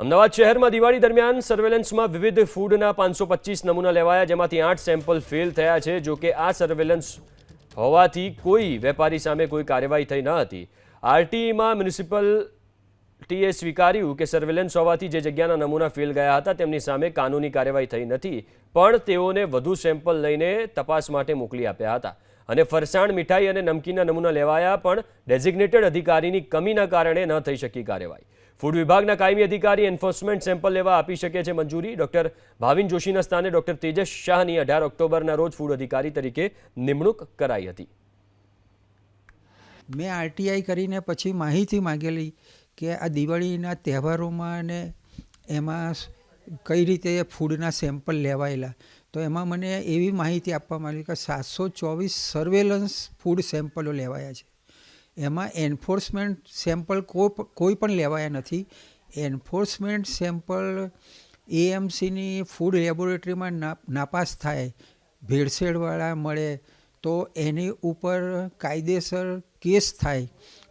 અમદાવાદ શહેરમાં દિવાળી દરમિયાન સર્વેલન્સમાં વિવિધ ફૂડના પાંચસો પચીસ નમૂના લેવાયા, જેમાંથી આઠ સેમ્પલ ફેલ થયા છે. જો કે આ સર્વેલન્સ હોવાથી કોઈ વેપારી સામે કોઈ કાર્યવાહી થઈ ન હતી. આરટીઈમાં મ્યુનિસિપલ ટીએ સ્વીકાર્યું કે સર્વેલન્સ હોવાથી જે જગ્યાના નમૂના ફેલ ગયા હતા તેમની સામે કાનૂની કાર્યવાહી થઈ નથી, પણ તેઓને વધુ સેમ્પલ લઈને તપાસ માટે મોકલી આપ્યા હતા. અને ફરસાણ, મીઠાઈ અને નમકીનના નમૂના લેવાયા, પણ ડેઝિગ્નેટેડ અધિકારીની કમીના કારણે ન થઈ શકી કાર્યવાહી. ફૂડ વિભાગના કાયમી અધિકારી એન્ફોર્સમેન્ટ સેમ્પલ લેવા આપી શકે છે મંજૂરી. ડોક્ટર ભાવિન જોશીના સ્થાને ડોક્ટર તેજસ શાહની અઢાર ઓક્ટોબરના રોજ ફૂડ અધિકારી તરીકે નિમણૂક કરાઈ હતી. મેં આરટીઆઈ કરીને પછી માહિતી માંગેલી કે આ દિવાળીના તહેવારોમાં ને એમાં કઈ રીતે ફૂડના સેમ્પલ લેવાયેલા? તો એમાં મને એવી માહિતી આપવામાં આવી કે સાતસો ચોવીસ સર્વેલન્સ ફૂડ સેમ્પલો લેવાયા છે. એમાં એન્ફોર્સમેન્ટ સેમ્પલ કોઈ પણ લેવાયા નથી. એન્ફોર્સમેન્ટ સેમ્પલ એએમસીની ફૂડ લેબોરેટરીમાં ના નાપાસ થાય, ભેળસેળવાળા મળે, તો એની ઉપર કાયદેસર કેસ થાય